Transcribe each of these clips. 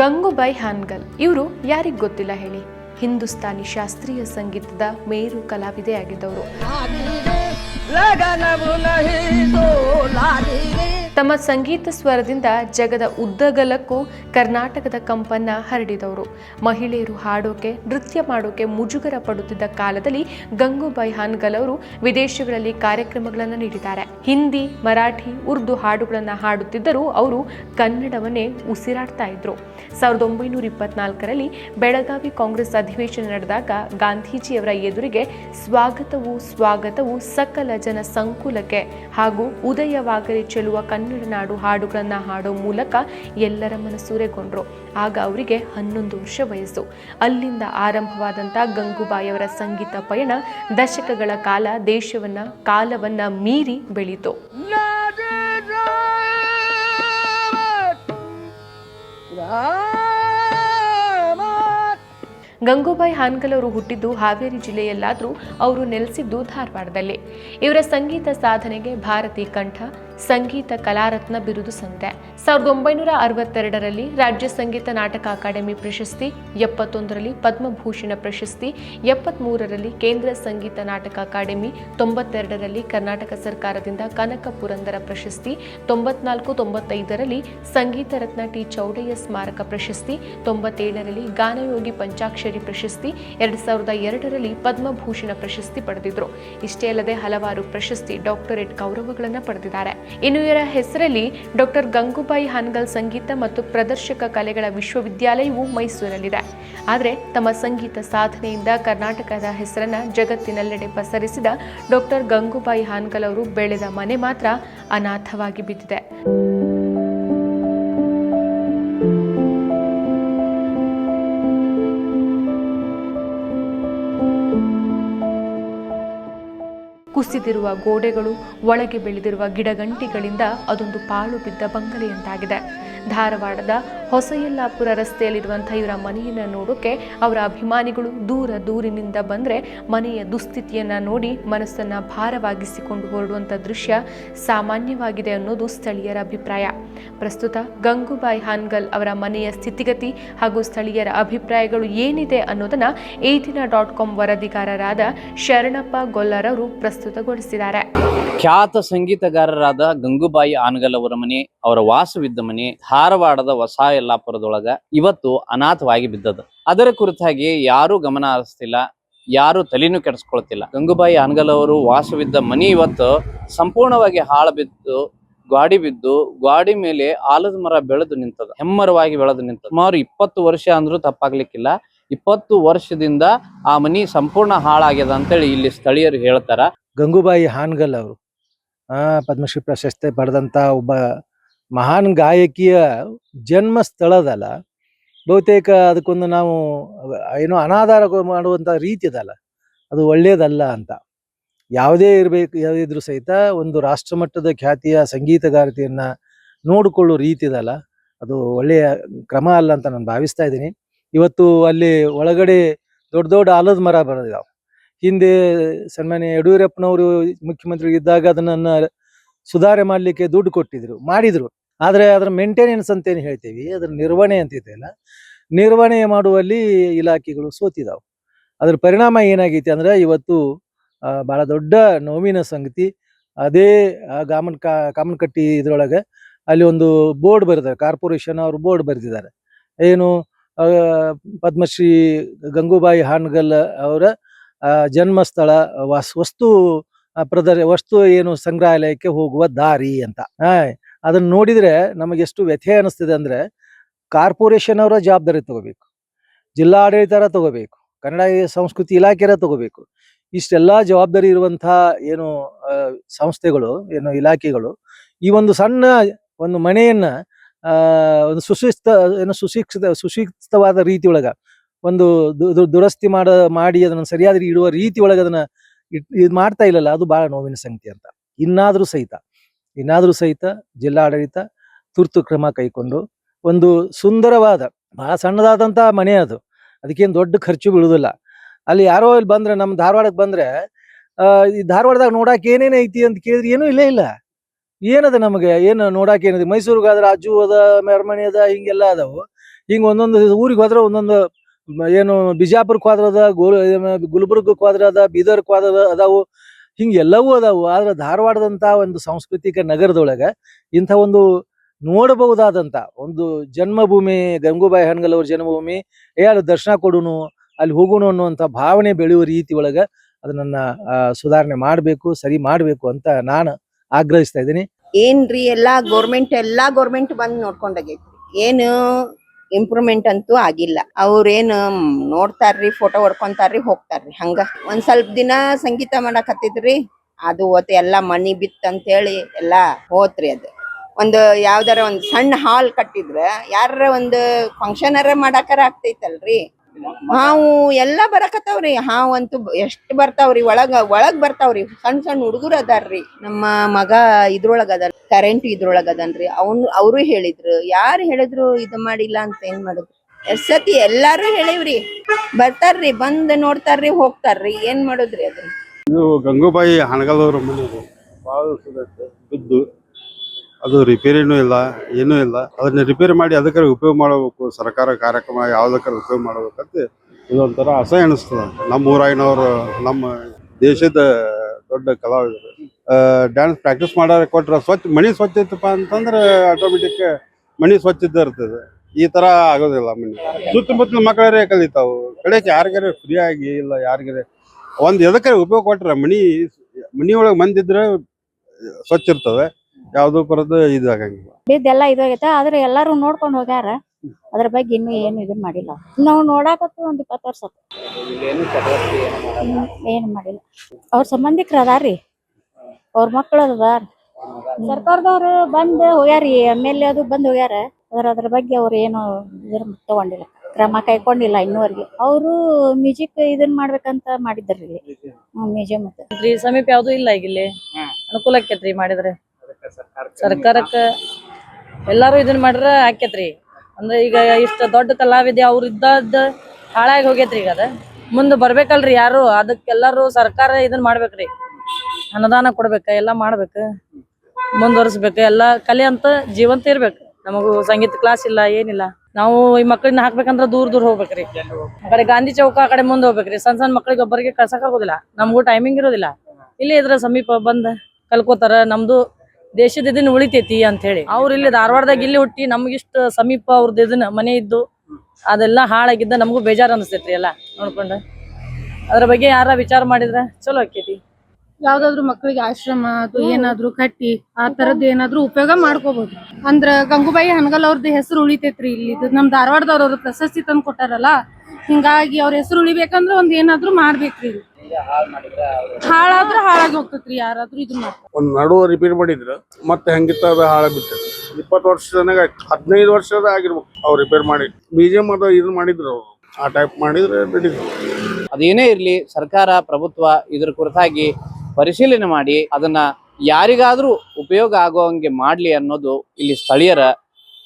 ಗಂಗೂಬಾಯಿ ಹಾನ್ಗಲ್ ಇವರು ಯಾರಿಗೆ ಗೊತ್ತಿಲ್ಲ ಹೇಳಿ. ಹಿಂದೂಸ್ತಾನಿ ಶಾಸ್ತ್ರೀಯ ಸಂಗೀತದ ಮೇರು ಕಲಾವಿದೆಯಾಗಿದ್ದವರು. ತಮ್ಮ ಸಂಗೀತ ಸ್ವರದಿಂದ ಜಗದ ಉದ್ದಗಲಕ್ಕೂ ಕರ್ನಾಟಕದ ಕಂಪನ್ನ ಹರಡಿದವರು. ಮಹಿಳೆಯರು ಹಾಡೋಕೆ, ನೃತ್ಯ ಮಾಡೋಕೆ ಮುಜುಗರ ಪಡುತ್ತಿದ್ದ ಕಾಲದಲ್ಲಿ ಗಂಗೂಬಾಯಿ ಹಾನ್ಗಲ್ ಅವರು ವಿದೇಶಗಳಲ್ಲಿ ಕಾರ್ಯಕ್ರಮಗಳನ್ನು ನೀಡಿದ್ದಾರೆ. ಹಿಂದಿ, ಮರಾಠಿ, ಉರ್ದು ಹಾಡುಗಳನ್ನು ಹಾಡುತ್ತಿದ್ದರೂ ಅವರು ಕನ್ನಡವನ್ನೇ ಉಸಿರಾಡ್ತಾ ಇದ್ರು. ಸಾವಿರದ ಒಂಬೈನೂರ ಇಪ್ಪತ್ನಾಲ್ಕರಲ್ಲಿ ಬೆಳಗಾವಿ ಕಾಂಗ್ರೆಸ್ ಅಧಿವೇಶನ ನಡೆದಾಗ ಗಾಂಧೀಜಿಯವರ ಎದುರಿಗೆ ಸ್ವಾಗತವು ಸ್ವಾಗತವು ಸಕಲ ಜನ ಸಂಕುಲಕ್ಕೆ ಹಾಗೂ ಉದಯವಾಗಲಿ ಚೆಲುವ ಕನ್ನಡ ನಾಡು ಹಾಡುಗಳನ್ನು ಹಾಡೋ ಮೂಲಕ ಎಲ್ಲರ ಮನಸೂರೆಗೊಂಡ್ರು ಆಗ ಅವರಿಗೆ ಹನ್ನೊಂದು ವರ್ಷ ವಯಸ್ಸು. ಅಲ್ಲಿಂದ ಆರಂಭವಾದಂಥ ಗಂಗೂಬಾಯಿಯವರ ಸಂಗೀತ ಪಯಣ ದಶಕಗಳ ಕಾಲ ದೇಶವನ್ನು ಕಾಲವನ್ನು ಮೀರಿ ಬೆಳೀತು ಕುರಿತು ಗಂಗೂಬಾಯಿ ಹಾನ್ಗಲ್ ಅವರು ಹುಟ್ಟಿದ್ದು ಹಾವೇರಿ ಜಿಲ್ಲೆಯಲ್ಲಾದರೂ ಅವರು ನೆಲೆಸಿದ್ದು ಧಾರವಾಡದಲ್ಲಿ. ಇವರ ಸಂಗೀತ ಸಾಧನೆಗೆ ಭಾರತಿ ಕಂಠ, ಸಂಗೀತ ಕಲಾರತ್ನ ಬಿರುದು ಸಂತೆ. ಸಾವಿರದ ಒಂಬೈನೂರ ಅರವತ್ತೆರಡರಲ್ಲಿ ರಾಜ್ಯ ಸಂಗೀತ ನಾಟಕ ಅಕಾಡೆಮಿ ಪ್ರಶಸ್ತಿ, ಎಪ್ಪತ್ತೊಂದರಲ್ಲಿ ಪದ್ಮಭೂಷಣ ಪ್ರಶಸ್ತಿ, ಎಪ್ಪತ್ಮೂರರಲ್ಲಿ ಕೇಂದ್ರ ಸಂಗೀತ ನಾಟಕ ಅಕಾಡೆಮಿ, ತೊಂಬತ್ತೆರಡರಲ್ಲಿ ಕರ್ನಾಟಕ ಸರ್ಕಾರದಿಂದ ಕನಕ ಪುರಂದರ ಪ್ರಶಸ್ತಿ, ತೊಂಬತ್ನಾಲ್ಕು ತೊಂಬತ್ತೈದರಲ್ಲಿ ಸಂಗೀತ ರತ್ನ ಟಿ ಚೌಡಯ್ಯ ಸ್ಮಾರಕ ಪ್ರಶಸ್ತಿ, ತೊಂಬತ್ತೇಳರಲ್ಲಿ ಗಾನಯೋಗಿ ಪಂಚಾಕ್ಷರಿ ಪ್ರಶಸ್ತಿ, ಎರಡು ಸಾವಿರದ ಎರಡರಲ್ಲಿ ಪದ್ಮಭೂಷಣ ಪ್ರಶಸ್ತಿ ಪಡೆದಿದ್ರು. ಇಷ್ಟೇ ಅಲ್ಲದೆ ಹಲವಾರು ಪ್ರಶಸ್ತಿ ಡಾಕ್ಟರೇಟ್ ಗೌರವಗಳನ್ನು ಪಡೆದಿದ್ದಾರೆ. ಇನ್ನು ಇವರ ಹೆಸರಲ್ಲಿ ಡಾಕ್ಟರ್ ಗಂಗೂಬಾಯಿ ಹಾನ್ಗಲ್ ಸಂಗೀತ ಮತ್ತು ಪ್ರದರ್ಶಕ ಕಲೆಗಳ ವಿಶ್ವವಿದ್ಯಾಲಯವು ಮೈಸೂರಲ್ಲಿದೆ. ಆದರೆ ತಮ್ಮ ಸಂಗೀತ ಸಾಧನೆಯಿಂದ ಕರ್ನಾಟಕದ ಹೆಸರನ್ನ ಜಗತ್ತಿನೆಲ್ಲೆಡೆ ಪಸರಿಸಿದ ಡಾಕ್ಟರ್ ಗಂಗೂಬಾಯಿ ಹಾನ್ಗಲ್ ಅವರು ಬೆಳೆದ ಮನೆ ಮಾತ್ರ ಅನಾಥವಾಗಿ ಬಿದ್ದಿದೆ. ಕುಸಿದಿರುವ ಗೋಡೆಗಳು ಒಳಗೆ ಬೆಳೆದಿರುವ ಗಿಡಗಂಟಿಗಳಿಂದ ಅದೊಂದು ಪಾಳು ಬಿದ್ದ ಬಂಗಲೆಯಂತಾಗಿದೆ. ಧಾರವಾಡದ ಹೊಸಯಲ್ಲಾಪುರ ರಸ್ತೆಯಲ್ಲಿರುವಂಥ ಇವರ ಮನೆಯನ್ನು ನೋಡೋಕ್ಕೆ ಅವರ ಅಭಿಮಾನಿಗಳು ದೂರ ದೂರಿನಿಂದ ಬಂದರೆ ಮನೆಯ ದುಸ್ಥಿತಿಯನ್ನು ನೋಡಿ ಮನಸ್ಸನ್ನು ಭಾರವಾಗಿಸಿಕೊಂಡು ಹೊರಡುವಂಥ ದೃಶ್ಯ ಸಾಮಾನ್ಯವಾಗಿದೆ ಅನ್ನೋದು ಸ್ಥಳೀಯರ ಅಭಿಪ್ರಾಯ. ಪ್ರಸ್ತುತ ಗಂಗೂಬಾಯಿ ಹಾನ್ಗಲ್ ಅವರ ಮನೆಯ ಸ್ಥಿತಿಗತಿ ಹಾಗೂ ಸ್ಥಳೀಯರ ಅಭಿಪ್ರಾಯಗಳು ಏನಿದೆ ಅನ್ನೋದನ್ನ ಏತಿನ ಡಾಟ್ ಕಾಮ್ ವರದಿಗಾರರಾದ ಶರಣಪ್ಪ ಗೊಲ್ಲರವರು ಪ್ರಸ್ತುತಗೊಳಿಸಿದ್ದಾರೆ. ಖ್ಯಾತ ಸಂಗೀತಗಾರರಾದ ಗಂಗೂಬಾಯಿ ಆನಗಲ್ ಅವರ ಮನೆ, ಅವರ ವಾಸವಿದ್ದ ಮನೆ, ಧಾರವಾಡದ ಹೊಸ ಯಲ್ಲಾಪುರದೊಳಗ ಇವತ್ತು ಅನಾಥವಾಗಿ ಬಿದ್ದದ ಅದರ ಕುರಿತಾಗಿ ಯಾರು ಗಮನ ಹರಿಸ್ತಿಲ್ಲ, ಯಾರು ತಲೆನೂ ಕೆಡಿಸ್ಕೊಳ್ತಿಲ್ಲ. ಗಂಗೂಬಾಯಿ ಹಾನಗಲ್ ಅವರು ವಾಸವಿದ್ದ ಮನಿ ಇವತ್ತು ಸಂಪೂರ್ಣವಾಗಿ ಹಾಳು ಬಿದ್ದು, ಗಾಡಿ ಬಿದ್ದು, ಗಾಡಿ ಮೇಲೆ ಆಲದ ಮರ ಬೆಳೆದು ನಿಂತದ ಹೆಮ್ಮರವಾಗಿ ಬೆಳೆದು ನಿಂತ ಸುಮಾರು ಇಪ್ಪತ್ತು ವರ್ಷ ಅಂದ್ರೂ ತಪ್ಪಾಗ್ಲಿಕ್ಕಿಲ್ಲ. ಇಪ್ಪತ್ತು ವರ್ಷದಿಂದ ಆ ಮನಿ ಸಂಪೂರ್ಣ ಹಾಳಾಗ್ಯದ ಅಂತೇಳಿ ಇಲ್ಲಿ ಸ್ಥಳೀಯರು ಹೇಳ್ತಾರ. ಗಂಗೂಬಾಯಿ ಹಾನ್ಗಲ್ ಅವರು, ಆ, ಪದ್ಮಶ್ರೀ ಪ್ರಶಸ್ತಿ ಪಡೆದಂತ ಒಬ್ಬ ಮಹಾನ್ ಗಾಯಕಿಯ ಜನ್ಮ ಸ್ಥಳದಲ್ಲ ಬಹುತೇಕ ಅದಕ್ಕೊಂದು ನಾವು ಏನೋ ಅನಾಧಾರ ಮಾಡುವಂತ ರೀತಿ ಅದಲ್ಲ ಅದು ಒಳ್ಳೇದಲ್ಲ ಅಂತ. ಯಾವುದೇ ಇರಬೇಕು ಯಾವುದಿದ್ರು ಸಹಿತ ಒಂದು ರಾಷ್ಟ್ರಮಟ್ಟದ ಖ್ಯಾತಿಯ ಸಂಗೀತಗಾರತಿಯನ್ನ ನೋಡಿಕೊಳ್ಳೋ ರೀತಿ ಇದಲ್ಲ ಅದು ಒಳ್ಳೆಯ ಕ್ರಮ ಅಲ್ಲ ಅಂತ ನಾನು ಭಾವಿಸ್ತಾ ಇದ್ದೀನಿ. ಇವತ್ತು ಅಲ್ಲಿ ಒಳಗಡೆ ದೊಡ್ಡ ದೊಡ್ಡ ಆಲದ ಮರ ಬರೆದಿದ್ದಾವೆ ಹಿಂದೆ ಸನ್ಮಾನ್ಯ ಯಡಿಯೂರಪ್ಪನವರು ಮುಖ್ಯಮಂತ್ರಿ ಇದ್ದಾಗ ಅದನ್ನ ಸುಧಾರಣೆ ಮಾಡ್ಲಿಕ್ಕೆ ದುಡ್ಡು ಕೊಟ್ಟಿದ್ರು, ಮಾಡಿದ್ರು. ಆದ್ರೆ ಅದರ ಮೇಂಟೆನೆನ್ಸ್ ಅಂತ ಏನು ಹೇಳ್ತೀವಿ, ಅದರ ನಿರ್ವಹಣೆ ಅಂತ ಇದೆಯಲ್ಲ ನಿರ್ವಹಣೆ ಮಾಡುವಲ್ಲಿ ಇಲಾಖೆಗಳು ಸೋತಿದಾವೆ. ಅದ್ರ ಪರಿಣಾಮ ಏನಾಗೈತಿ ಅಂದ್ರೆ ಇವತ್ತು ಭಾಳ ದೊಡ್ಡ ನೋವಿನ ಸಂಗತಿ. ಅದೇ ಗಾಮನ್ ಕಾ, ಕಾಮನ್ಕಟ್ಟಿ ಇದರೊಳಗೆ ಅಲ್ಲಿ ಒಂದು ಬೋರ್ಡ್ ಬರೆದಿದ್ದಾರೆ ಕಾರ್ಪೊರೇಷನ್ ಅವರು ಬೋರ್ಡ್ ಬರೆದಿದ್ದಾರೆ. ಏನು ಪದ್ಮಶ್ರೀ ಗಂಗೂಬಾಯಿ ಹಾನ್ಗಲ್ ಅವರ ಜನ್ಮಸ್ಥಳ, ವಾಸ್, ವಸ್ತು ಪ್ರದರ್, ವಸ್ತು ಏನು ಸಂಗ್ರಹಾಲಯಕ್ಕೆ ಹೋಗುವ ದಾರಿ ಅಂತ. ಅದನ್ನ ನೋಡಿದ್ರೆ ನಮಗೆ ಎಷ್ಟು ವ್ಯಥೆ ಅನಿಸ್ತಿದೆ ಅಂದ್ರೆ ಕಾರ್ಪೊರೇಷನ್ ಅವರ ಜವಾಬ್ದಾರಿ ತಗೋಬೇಕು. ಜಿಲ್ಲಾಡಳಿತರ ತಗೋಬೇಕು. ಕನ್ನಡ ಸಂಸ್ಕೃತಿ ಇಲಾಖೆರ ತಗೋಬೇಕು. ಇಷ್ಟೆಲ್ಲ ಜವಾಬ್ದಾರಿ ಇರುವಂತಹ ಏನು ಸಂಸ್ಥೆಗಳು, ಏನು ಇಲಾಖೆಗಳು ಈ ಒಂದು ಸಣ್ಣ ಒಂದು ಮನೆಯನ್ನ ಒಂದು ಸುಶಿಸ್ತ, ಏನು ಸುಶಿಕ್ಷಿತ, ಸುಶಿಕ್ಷಿತವಾದ ರೀತಿ ಒಳಗ ಒಂದು ದುರಸ್ತಿ ಮಾಡ, ಮಾಡಿ ಅದನ್ನ ಸರಿಯಾದ ಇಡುವ ರೀತಿ ಒಳಗೆ ಅದನ್ನ ಇಟ್- ಇದ್ ಮಾಡ್ತಾ ಇಲ್ಲಲ್ಲ, ಅದು ಬಹಳ ನೋವಿನ ಸಂಗತಿ ಅಂತ. ಇನ್ನಾದ್ರೂ ಸಹಿತ. ಇನ್ನಾದ್ರೂ ಸಹಿತ ಜಿಲ್ಲಾಡಳಿತ ತುರ್ತು ಕ್ರಮ ಕೈಕೊಂಡು ಒಂದು ಸುಂದರವಾದ, ಬಹಳ ಸಣ್ಣದಾದಂಥ ಮನೆ ಅದು. ಅದಕ್ಕೇನು ದೊಡ್ಡ ಖರ್ಚು ಬೀಳುವುದಿಲ್ಲ ಅಲ್ಲಿ ಯಾರೋ ಇಲ್ಲಿ ಬಂದ್ರೆ ನಮ್ಮ ಧಾರವಾಡಕ್ಕೆ ಬಂದ್ರೆ ಈ ಧಾರವಾಡದಾಗ ನೋಡಾಕ ಏನೇನು ಐತಿ ಅಂತ ಕೇಳಿದ್ರೆ ಏನೂ ಇಲ್ಲೇ ಇಲ್ಲ. ಏನದ ನಮಗೆ? ಏನು ನೋಡಕ್ಕೆ ಏನಿದೆ? ಮೈಸೂರಿಗೆ ಆದ್ರೆ ಅಜ್ಜು ಅದ ಮೆರಮಣಿ ಅದ, ಹಿಂಗೆಲ್ಲ ಅದಾವು. ಹಿಂಗೆ ಒಂದೊಂದು ಊರಿಗೆ ಹೋದ್ರೆ ಒಂದೊಂದು, ಏನು ಬಿಜಾಪುರಕ್ಕೆ ಹೋದ್ರೆ ಅದ, ಗೋಲ್, ಗುಲ್ಬರ್ಗಕ್ಕೆ ಹೋದ್ರೆ ಅದ, ಬೀದರ್ಕ್ ಹೋದ್ರೆ ಅದಾವು. ಹಿಂಗೆ ಎಲ್ಲವೂ ಅದಾವು. ಆದ್ರೆ ಧಾರವಾಡದಂತ ಒಂದು ಸಾಂಸ್ಕೃತಿಕ ನಗರದೊಳಗ ಇಂಥ ಒಂದು ನೋಡಬಹುದಾದಂತ ಒಂದು ಜನ್ಮಭೂಮಿ, ಗಂಗೂಬಾಯಿ ಹಣಗಲ್ ಅವ್ರ ಜನ್ಮಭೂಮಿ, ಏ, ಅಲ್ಲಿ ದರ್ಶನ ಕೊಡುನು, ಅಲ್ಲಿ ಹೋಗುಣು ಅನ್ನುವಂಥ ಭಾವನೆ ಬೆಳೆಯುವ ರೀತಿ ಒಳಗ ಅದನ್ನ ಸುಧಾರಣೆ ಮಾಡಬೇಕು, ಸರಿ ಮಾಡಬೇಕು ಅಂತ ನಾನು ಆಗ್ರಹಿಸ್ತಾ ಇದ್ದೀನಿ. ಏನ್ರಿ ಎಲ್ಲಾ ಗೌರ್ಮೆಂಟ್ ಎಲ್ಲಾ ಗೌರ್ಮೆಂಟ್ ಬಂದ್ ನೋಡ್ಕೊಂಡಾಗೈತಿ ಏನು ಇಂಪ್ರೂವ್ಮೆಂಟ್ ಅಂತೂ ಆಗಿಲ್ಲ. ಅವ್ರೇನು ನೋಡ್ತಾರ್ರಿ ಫೋಟೋ ಹೊಡ್ಕೊಂತಾರ್ರಿ, ಹೋಗ್ತಾರ್ರಿ, ಹಂಗ. ಒಂದ್ ಸ್ವಲ್ಪ ದಿನ ಸಂಗೀತ ಮಾಡಾಕತ್ತಿದ್ರಿ, ಅದು ಹೋತ್, ಎಲ್ಲಾ ಮನಿ ಬಿತ್ ಅಂತೇಳಿ ಎಲ್ಲಾ ಹೋತ್ರಿ ಅದು. ಒಂದು ಯಾವ್ದಾರ ಒಂದ್ ಸಣ್ಣ ಹಾಲ್ ಕಟ್ಟಿದ್ರ ಯಾರ ಒಂದು ಫಂಕ್ಷನ್ ಅರ ಮಾಡಾಕರ ಆಗ್ತೈತಲ್ರಿ. ಹಾವು ಎಲ್ಲಾ ಬರಕತ್ತಾವ್ರಿ. ಹಾವು ಅಂತೂ ಎಷ್ಟ್ ಬರ್ತಾವ್ರಿ, ಒಳಗ, ಒಳಗ್ ಬರ್ತಾವ್ರಿ. ಸಣ್ಣ ಸಣ್ಣ ಹುಡುಗರು ಅದಾರ್ರಿ. ನಮ್ಮ ಮಗ ಇದ್ರೊಳಗ ಅದ ಕರೆಂಟ್ ಇದ್ರೊಳಗ ಅದನ್ರಿ ಅವನ್, ಅವರು ಹೇಳಿದ್ರು. ಯಾರು ಹೇಳಿದ್ರು ಇದು ಮಾಡಿಲ್ಲ ಅಂತ ಏನ್ ಮಾಡಿದ್ರು ಎಷ್ಟ್ ಸತಿ ಎಲ್ಲಾರು ಹೇಳಿವ್ರಿ. ಬರ್ತಾರ್ರಿ, ಬಂದ್ ನೋಡ್ತಾರ್ರಿ, ಹೋಗ್ತಾರ್ರಿ. ಏನ್ ಮಾಡುದ್ರಿ ಅದ್ರ ಇದು ಗಂಗೂಬಾಯಿ ಹಣಗಲವ್ರ ಮನೆ ಬಿದ್ದು. ಅದು ರಿಪೇರಿನೂ ಇಲ್ಲ, ಏನೂ ಇಲ್ಲ. ಅದನ್ನ ರಿಪೇರಿ ಮಾಡಿ ಅದಕ್ಕೆ ಉಪಯೋಗ ಮಾಡಬೇಕು, ಸರ್ಕಾರ ಕಾರ್ಯಕ್ರಮ ಯಾವುದಕ್ಕೆ ಉಪಯೋಗ ಮಾಡಬೇಕಂತ ಇದೊಂಥರ ಅಸಹ್ಯ ಅನಿಸ್ತದ. ನಮ್ಮ ಊರಾಗಿನವರು, ನಮ್ಮ ದೇಶದ ದೊಡ್ಡ ಕಲಾವಿದರು ಡ್ಯಾನ್ಸ್ ಪ್ರಾಕ್ಟೀಸ್ ಮಾಡಾರ ಕೊಟ್ರೆ ಸ್ವಚ್ಛ, ಮನಿ ಸ್ವಚ್ಛ ಇತ್ತಪ್ಪ ಅಂತಂದ್ರೆ ಆಟೋಮೆಟಿಕ್ ಮನಿ ಸ್ವಚ್ಛ ಇದ್ದ ಇರ್ತದೆ. ಈ ತರ ಆಗೋದಿಲ್ಲ ಮನಿ. ಸುತ್ತಮುತ್ತಲ ಮಕ್ಕಳೇ ಕಲಿತಾವು. ಕಡೆಗೆ ಯಾರಿಗಾರ ಫ್ರೀ ಆಗಿ ಇಲ್ಲ, ಯಾರಿಗಾರ ಒಂದ್ ಎದಕ್ಕೆ ಉಪಯೋಗ ಕೊಟ್ರ ಮನಿ ಮನಿ ಒಳಗ್ ಮಂದಿ ಇದ್ರೆ ಸ್ವಚ್ಛ ಇರ್ತದೆ. ಯಾವ್ದೋ ಪರದ ಇದಾಗಂಗಿಲ್ಲ ಬಿದ್ದೆಲ್ಲ ಇದಾಗೈತೆ ಆದ್ರೆ ಎಲ್ಲಾರು ನೋಡ್ಕೊಂಡ್ ಹೋಗ್ಯಾರ. ಅದ್ರ ಬಗ್ಗೆ ಇನ್ನು ಏನು ಇದನ್ ಮಾಡಿಲ್ಲ. ನಾವು ನೋಡಾಕತ್ತು ಒಂದ್ ಇಪ್ಪತ್ತು ವರ್ಷ ಏನು ಮಾಡಿಲ್ಲ. ಅವ್ರ ಸಂಬಂಧಿಕರ ಅದಾರಿ ಅವ್ರ ಮಕ್ಕಳ ಅದಾರ. ಸರ್ಕಾರದವ್ರು ಬಂದ್ ಹೋಗ್ಯಾರಿ ಎಂ ಎಲ್ ಎ ಅದು ಬಂದ್ ಹೋಗ್ಯಾರ. ಅದ್ರ ಅದ್ರ ಬಗ್ಗೆ ಅವ್ರು ಏನು ಇದ್ರ ತಗೊಂಡಿಲ್ಲ. ಕ್ರಮ ಕೈಕೊಂಡಿಲ್ಲ ಇನ್ನೂವರೆಗೆ. ಅವರು ಮ್ಯೂಸಿಕ್ ಇದನ್ ಮಾಡ್ಬೇಕಂತ ಮಾಡಿದ್ರಿ. ಮ್ಯೂಸಿಯಂ ಸಮೀಪ ಯಾವ್ದು ಇಲ್ಲ ಈಗ ಇಲ್ಲಿ ಅನುಕೂಲ ಆಕೇತ್ರಿ ಮಾಡಿದ್ರೆ. ಸರ್ಕಾರಕ್ಕ ಎಲ್ಲಾರು ಇದನ್ನ ಮಾಡ್ರ ಆಕ್ಕೇತ್ರಿ ಅಂದ್ರೆ ಈಗ ಇಷ್ಟ ದೊಡ್ಡ ಕಲಾವಿದೆ ಅವ್ರ ಇದ್ದದ್ ಹಾಳಾಗಿ ಹೋಗೇತ್ರಿ ಈಗ ಅದ. ಮುಂದೆ ಬರ್ಬೇಕಲ್ರಿ ಯಾರು? ಅದಕ್ಕೆ ಎಲ್ಲಾರು ಸರ್ಕಾರ ಇದನ್ನ ಮಾಡ್ಬೇಕ್ರಿ. ಅನುದಾನ ಕೊಡ್ಬೇಕ, ಎಲ್ಲಾ ಮಾಡ್ಬೇಕು. ಮುಂದುವರ್ಸ್ಬೇಕು, ಎಲ್ಲಾ ಕಲೆ ಅಂತ ಜೀವಂತ ಇರ್ಬೇಕು. ನಮಗೂ ಸಂಗೀತ ಕ್ಲಾಸ್ ಇಲ್ಲ, ಏನಿಲ್ಲ. ನಾವು ಈ ಮಕ್ಕಳನ್ನ ಹಾಕ್ಬೇಕಂದ್ರ ದೂರ ದೂರ ಹೋಗ್ಬೇಕ್ರಿ. ಆ ಕಡೆ ಗಾಂಧಿ ಚೌಕ ಆ ಕಡೆ ಮುಂದೆ ಹೋಗ್ಬೇಕ್ರಿ. ಸಣ್ಣ ಸಣ್ಣ ಮಕ್ಕಳಿಗೆ ಒಬ್ಬರಿಗೆ ಕಳ್ಸಕ್ ಆಗೋದಿಲ್ಲ. ನಮಗೂ ಟೈಮಿಂಗ್ ಇರೋದಿಲ್ಲ. ಇಲ್ಲೇ ಇದ್ರ ಸಮೀಪ ಬಂದ್ ಕಲ್ಕೋತಾರ, ನಮ್ದು ದೇಶದ ಇದನ್ನ ಉಳಿತೈತಿ ಅಂತ ಹೇಳಿ. ಅವ್ರ ಇಲ್ಲಿ ಧಾರವಾಡದಾಗ ಇಲ್ಲಿ ಹುಟ್ಟಿ ನಮ್ಗಿಷ್ಟ ಸಮೀಪ ಅವ್ರದ್ದು ಇದನ್ನ ಮನೆ ಇದ್ದು ಅದೆಲ್ಲ ಹಾಳಾಗಿದ್ದ ನಮಗೂ ಬೇಜಾರ್ ಅನಿಸ್ತೈತ್ರಿ ಎಲ್ಲ ನೋಡ್ಕೊಂಡು. ಅದ್ರ ಬಗ್ಗೆ ಯಾರ ವಿಚಾರ ಮಾಡಿದ್ರ ಚಲೋ ಆಕೈತಿ. ಯಾವ್ದಾದ್ರು ಮಕ್ಕಳಿಗೆ ಆಶ್ರಮ ಅದು ಏನಾದ್ರು ಕಟ್ಟಿ ಆ ತರದ್ ಏನಾದ್ರು ಉಪಯೋಗ ಮಾಡ್ಕೋಬಹುದು ಅಂದ್ರ ಗಂಗೂಬಾಯಿ ಹನಗಲ್ ಅವ್ರದ್ದು ಹೆಸರು ಉಳಿತೈತ್ರಿ ಇಲ್ಲಿ. ಇದು ನಮ್ ಧಾರವಾಡದವ್ರ ಅವ್ರ ಪ್ರಶಸ್ತಿ ತಂದು ಕೊಟ್ಟಾರಲ್ಲ ಹಿಂಗಾಗಿ ಅವ್ರ ಹೆಸರು ಉಳಿಬೇಕಂದ್ರ ಒಂದ್ ಏನಾದ್ರು ಮಾಡ್ಬೇಕ್ರಿ. ಹಾಳಾದ್ರ ಹಾಳಾಗಿ ಹೋಗ್ತೈತ್ರಿ ಯಾರಾದ್ರೂ ಇದನ್ನ ಮಾಡ್ತಾರೆ ಒಂದ್ ನಡುವ ರಿಪೇರ್ ಮಾಡಿದ್ರು ಮತ್ತೆ ಹೆಂಗಿತ್ತ ಅದು ಹಾಳಾಗ್ಬಿಟ್ಟೆ ಇಪ್ಪತ್ತು ವರ್ಷದಾಗ ಹದಿನೈದು ವರ್ಷದ ಆಗಿರ್ಬೇಕು ಅವ್ರು ರಿಪೇರ್ ಮಾಡಿ. ಮ್ಯೂಸಿಯಂ ಅದ ಇದನ್ನ ಮಾಡಿದ್ರು ಅವ್ರು. ಆ ಟೈಪ್ ಮಾಡಿದ್ರೆ ನಡೀತು. ಅದೇನೇ ಇರಲಿ ಸರ್ಕಾರ ಪ್ರಭುತ್ವ ಇದ್ರ ಕುರಿತಾಗಿ ಪರಿಶೀಲನೆ ಮಾಡಿ ಅದನ್ನ ಯಾರಿಗಾದ್ರೂ ಉಪಯೋಗ ಆಗೋ ಹಂಗೆ ಮಾಡ್ಲಿ ಅನ್ನೋದು ಇಲ್ಲಿ ಸ್ಥಳೀಯರ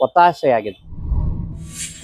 ಒತ್ತಾಸೆಯಾಗಿದೆ